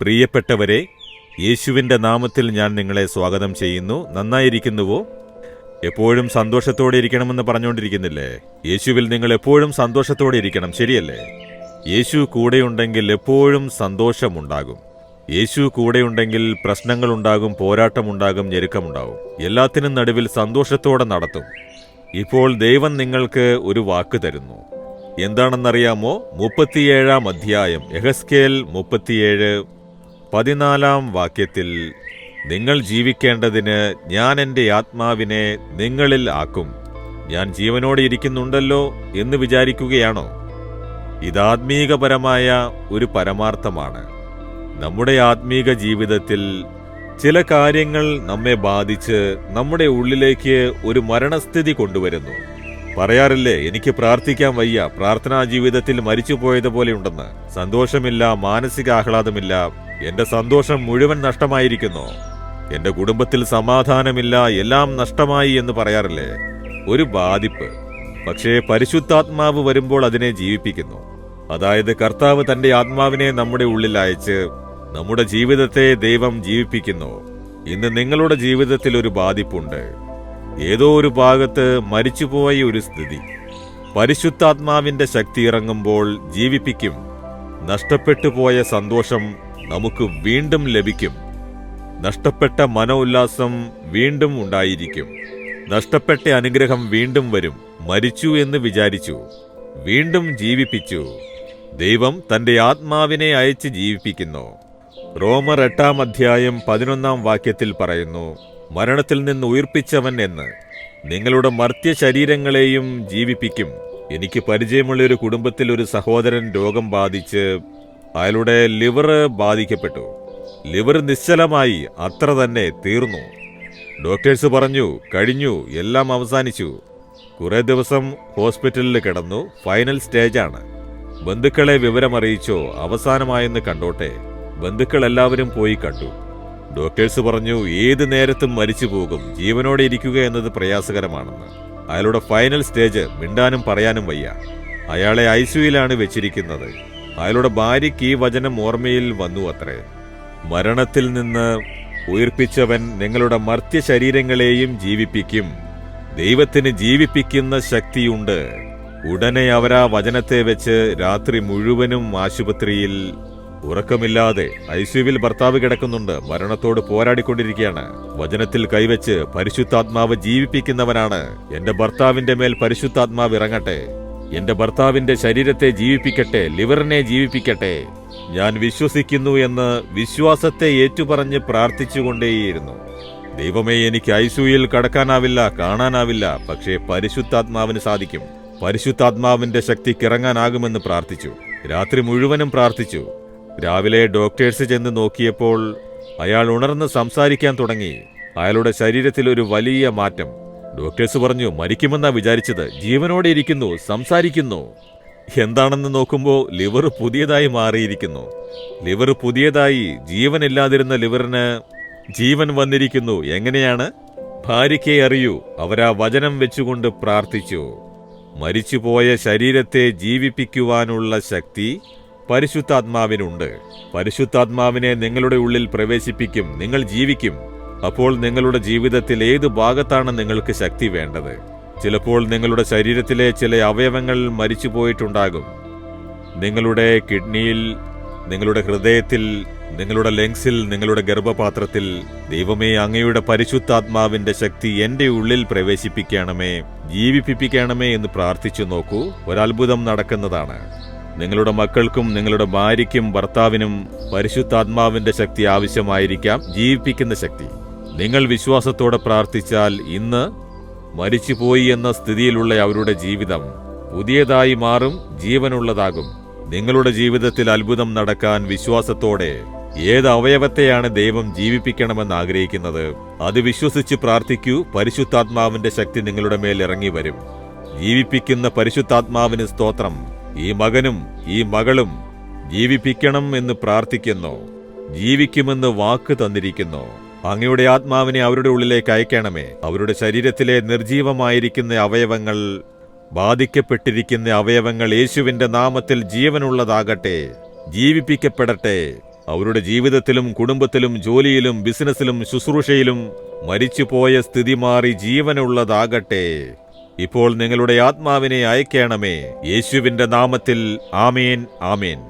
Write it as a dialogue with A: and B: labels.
A: പ്രിയപ്പെട്ടവരെ യേശുവിന്റെ നാമത്തിൽ ഞാൻ നിങ്ങളെ സ്വാഗതം ചെയ്യുന്നു. നന്നായിരിക്കുന്നുവോ? എപ്പോഴും സന്തോഷത്തോടെ ഇരിക്കണമെന്ന് പറഞ്ഞുകൊണ്ടിരിക്കുന്നില്ലേ? യേശുവിൽ നിങ്ങൾ എപ്പോഴും സന്തോഷത്തോടെ ഇരിക്കണം ശരിയല്ലേ? യേശു കൂടെയുണ്ടെങ്കിൽ എപ്പോഴും സന്തോഷമുണ്ടാകും. യേശു കൂടെയുണ്ടെങ്കിൽ പ്രശ്നങ്ങളുണ്ടാകും പോരാട്ടമുണ്ടാകും ഞെരുക്കമുണ്ടാകും എല്ലാത്തിനും നടുവിൽ സന്തോഷത്തോടെ നടത്തും. ഇപ്പോൾ ദൈവം നിങ്ങൾക്ക് ഒരു വാക്ക് തരുന്നു. എന്താണെന്നറിയാമോ? മുപ്പത്തിയേഴാം അധ്യായം എഹസ്കേൽ മുപ്പത്തിയേഴ് പതിനാലാം വാക്യത്തിൽ നിങ്ങൾ ജീവിക്കേണ്ടതിന് ഞാൻ എന്റെ ആത്മാവിനെ നിങ്ങളിൽ ആക്കും. ഞാൻ ജീവനോടെ ഇരിക്കുന്നുണ്ടല്ലോ എന്ന് വിചാരിക്കുകയാണോ? ഇതാത്മീകപരമായ ഒരു പരമാർത്ഥമാണ്. നമ്മുടെ ആത്മീക ജീവിതത്തിൽ ചില കാര്യങ്ങൾ നമ്മെ ബാധിച്ച് നമ്മുടെ ഉള്ളിലേക്ക് ഒരു മരണസ്ഥിതി കൊണ്ടുവരുന്നു. പറയാറില്ലേ എനിക്ക് പ്രാർത്ഥിക്കാൻ വയ്യ. പ്രാർത്ഥനാ ജീവിതത്തിൽ മരിച്ചുപോയതുപോലെ ഉണ്ടെന്ന്. സന്തോഷമില്ല മാനസിക ആഹ്ലാദമില്ല എന്റെ സന്തോഷം മുഴുവൻ നഷ്ടമായിരിക്കുന്നു. എന്റെ കുടുംബത്തിൽ സമാധാനമില്ല എല്ലാം നഷ്ടമായി എന്ന് പറയാറില്ലേ? ഒരു ബാധിപ്പ്. പക്ഷേ പരിശുദ്ധാത്മാവ് വരുമ്പോൾ അതിനെ ജീവിപ്പിക്കുന്നു. അതായത് കർത്താവ് തന്റെ ആത്മാവിനെ നമ്മുടെ ഉള്ളിൽ അയച്ച് നമ്മുടെ ജീവിതത്തെ ദൈവം ജീവിപ്പിക്കുന്നു. ഇന്ന് നിങ്ങളുടെ ജീവിതത്തിൽ ഒരു ബാധിപ്പുണ്ട്. ഏതോ ഒരു ഭാഗത്ത് മരിച്ചുപോയ ഒരു സ്ഥിതി. പരിശുദ്ധാത്മാവിന്റെ ശക്തി ഇറങ്ങുമ്പോൾ ജീവിപ്പിക്കും. നഷ്ടപ്പെട്ടു പോയ സന്തോഷം നമുക്ക് വീണ്ടും ലഭിക്കും. നഷ്ടപ്പെട്ട മനോല്ലാസം വീണ്ടും ഉണ്ടായിരിക്കും. നഷ്ടപ്പെട്ട അനുഗ്രഹം വീണ്ടും വരും. മരിച്ചു എന്ന് വിചാരിച്ചു. വീണ്ടും ജീവിപ്പിച്ചു. ദൈവം തന്റെ ആത്മാവിനെ അയച്ച് ജീവിപ്പിക്കുന്നു. റോമർ എട്ടാം അധ്യായം പതിനൊന്നാം വാക്യത്തിൽ പറയുന്നു മരണത്തിൽ നിന്ന് ഉയർപ്പിച്ചവൻ എന്ന്. നിങ്ങളുടെ മർത്യ ശരീരങ്ങളെയും ജീവിപ്പിക്കും. എനിക്ക് പരിചയമുള്ള ഒരു കുടുംബത്തിൽ ഒരു സഹോദരൻ രോഗം ബാധിച്ച് അയാളുടെ ലിവർ ബാധിക്കപ്പെട്ടു. ലിവർ നിശ്ചലമായി അത്ര തന്നെ തീർന്നു. ഡോക്ടേഴ്സ് പറഞ്ഞു കഴിഞ്ഞു എല്ലാം അവസാനിച്ചു. കുറേ ദിവസം ഹോസ്പിറ്റലിൽ കിടന്നു ഫൈനൽ സ്റ്റേജാണ്. ബന്ധുക്കളെ വിവരമറിയിച്ചോ അവസാനമായെന്ന് കണ്ടോട്ടെ. ബന്ധുക്കൾ എല്ലാവരും പോയി കണ്ടു. ഡോക്ടേഴ്സ് പറഞ്ഞു ഏത് നേരത്തും മരിച്ചു പോകും. ജീവനോടെ ഇരിക്കുക എന്നത് പ്രയാസകരമാണെന്ന്. അയാളുടെ ഫൈനൽ സ്റ്റേജ് മിണ്ടാനും പറയാനും വയ്യ. അയാളെ ഐസിയുയിലാണ് വെച്ചിരിക്കുന്നത്. അയാളുടെ ഭാര്യയ്ക്ക് ഈ വചനം ഓർമ്മയിൽ വന്നു അത്രേ. മരണത്തിൽ നിന്ന് ഉയർപ്പിച്ചവൻ നിങ്ങളുടെ മർത്യ ശരീരങ്ങളെയും ജീവിപ്പിക്കും. ദൈവത്തിന് ജീവിപ്പിക്കുന്ന ശക്തിയുണ്ട്. ഉടനെ അവരാ വചനത്തെ വെച്ച് രാത്രി മുഴുവനും ആശുപത്രിയിൽ ഉറക്കമില്ലാതെ ഐസിയുവിൽ ഭർത്താവ് കിടക്കുന്നുണ്ട്. മരണത്തോട് പോരാടിക്കൊണ്ടിരിക്കുകയാണ്. വചനത്തിൽ കൈവച്ച് പരിശുദ്ധാത്മാവ് ജീവിപ്പിക്കുന്നവനാണ്. എന്റെ ഭർത്താവിന്റെ മേൽ പരിശുദ്ധാത്മാവ് ഇറങ്ങട്ടെ. എന്റെ ഭർത്താവിന്റെ ശരീരത്തെ ജീവിപ്പിക്കട്ടെ ലിവറിനെ ജീവിപ്പിക്കട്ടെ. ഞാൻ വിശ്വസിക്കുന്നു എന്ന് വിശ്വാസത്തെ ഏറ്റുപറഞ്ഞ് പ്രാർത്ഥിച്ചുകൊണ്ടേയിരുന്നു. ദൈവമേ എനിക്ക് ഐസുയിൽ കടക്കാനാവില്ല കാണാനാവില്ല പക്ഷേ പരിശുദ്ധാത്മാവിന് സാധിക്കും. പരിശുദ്ധാത്മാവിന്റെ ശക്തിക്ക് ഇറങ്ങാനാകുമെന്ന് പ്രാർത്ഥിച്ചു. രാത്രി മുഴുവനും പ്രാർത്ഥിച്ചു. രാവിലെ ഡോക്ടേഴ്സ് ചെന്ന് നോക്കിയപ്പോൾ അയാൾ ഉണർന്ന് സംസാരിക്കാൻ തുടങ്ങി. അയാളുടെ ശരീരത്തിൽ ഒരു വലിയ മാറ്റം. ഡോക്ടേഴ്സ് പറഞ്ഞു മരിക്കുമെന്നാ വിചാരിച്ചത്. ജീവനോടെ ഇരിക്കുന്നു സംസാരിക്കുന്നു. എന്താണെന്ന് നോക്കുമ്പോൾ ലിവർ പുതിയതായി മാറിയിരിക്കുന്നു. ലിവർ പുതിയതായി ജീവനില്ലാതിരുന്ന ലിവറിന് ജീവൻ വന്നിരിക്കുന്നു. എങ്ങനെയാണ്? ഭാര്യയ്ക്കേ അറിയൂ അവരാ വചനം വെച്ചുകൊണ്ട് പ്രാർത്ഥിച്ചു. മരിച്ചുപോയ ശരീരത്തെ ജീവിപ്പിക്കുവാനുള്ള ശക്തി പരിശുദ്ധാത്മാവിനുണ്ട്. പരിശുദ്ധാത്മാവിനെ നിങ്ങളുടെ ഉള്ളിൽ പ്രവേശിപ്പിക്കും നിങ്ങൾ ജീവിക്കും. അപ്പോൾ നിങ്ങളുടെ ജീവിതത്തിൽ ഏത് ഭാഗത്താണ് നിങ്ങൾക്ക് ശക്തി വേണ്ടത്? ചിലപ്പോൾ നിങ്ങളുടെ ശരീരത്തിലെ ചില അവയവങ്ങൾ മരിച്ചു പോയിട്ടുണ്ടാകും നിങ്ങളുടെ കിഡ്നിയിൽ നിങ്ങളുടെ ഹൃദയത്തിൽ നിങ്ങളുടെ ലങ്സിൽ നിങ്ങളുടെ ഗർഭപാത്രത്തിൽ ദൈവമേ അങ്ങയുടെ പരിശുദ്ധാത്മാവിന്റെ ശക്തി എന്റെ ഉള്ളിൽ പ്രവേശിപ്പിക്കണമേ ജീവിപ്പിപ്പിക്കണമേ എന്ന് പ്രാർത്ഥിച്ചു നോക്കൂ. ഒരത്ഭുതം നടക്കുന്നതാണ്. നിങ്ങളുടെ മക്കൾക്കും നിങ്ങളുടെ ഭാര്യയ്ക്കും ഭർത്താവിനും പരിശുദ്ധാത്മാവിന്റെ ശക്തി ആവശ്യമായിരിക്കാം. ജീവിപ്പിക്കുന്ന ശക്തി. നിങ്ങൾ വിശ്വാസത്തോടെ പ്രാർത്ഥിച്ചാൽ ഇന്ന് മരിച്ചുപോയി എന്ന സ്ഥിതിയിലുള്ള അവരുടെ ജീവിതം പുതിയതായി മാറും ജീവനുള്ളതാകും. നിങ്ങളുടെ ജീവിതത്തിൽ അത്ഭുതം നടക്കാൻ വിശ്വാസത്തോടെ ഏത് അവയവത്തെയാണ് ദൈവം ജീവിപ്പിക്കണമെന്ന് ആഗ്രഹിക്കുന്നത്? അത് വിശ്വസിച്ച് പ്രാർത്ഥിക്കൂ പരിശുദ്ധാത്മാവിന്റെ ശക്തി നിങ്ങളുടെ മേൽ ഇറങ്ങി വരും. ജീവിപ്പിക്കുന്ന പരിശുദ്ധാത്മാവിന് സ്തോത്രം. ഈ മകനും ഈ മകളും ജീവിപ്പിക്കണം എന്ന് പ്രാർത്ഥിക്കുന്നു. ജീവിക്കുമെന്ന് വാക്ക് തന്നിരിക്കുന്നു. അങ്ങയുടെ ആത്മാവിനെ അവരുടെ ഉള്ളിലേക്ക് അയക്കണമേ. അവരുടെ ശരീരത്തിലെ നിർജീവമായിരിക്കുന്ന അവയവങ്ങൾ ബാധിക്കപ്പെട്ടിരിക്കുന്ന അവയവങ്ങൾ യേശുവിന്റെ നാമത്തിൽ ജീവനുള്ളതാകട്ടെ ജീവിപ്പിക്കപ്പെടട്ടെ. അവരുടെ ജീവിതത്തിലും കുടുംബത്തിലും ജോലിയിലും ബിസിനസ്സിലും ശുശ്രൂഷയിലും മരിച്ചുപോയ സ്ഥിതി മാറി ജീവനുള്ളതാകട്ടെ. ഇപ്പോൾ നിങ്ങളുടെ ആത്മാവിനെ അയക്കണമേ. യേശുവിന്റെ നാമത്തിൽ ആമേൻ ആമേൻ.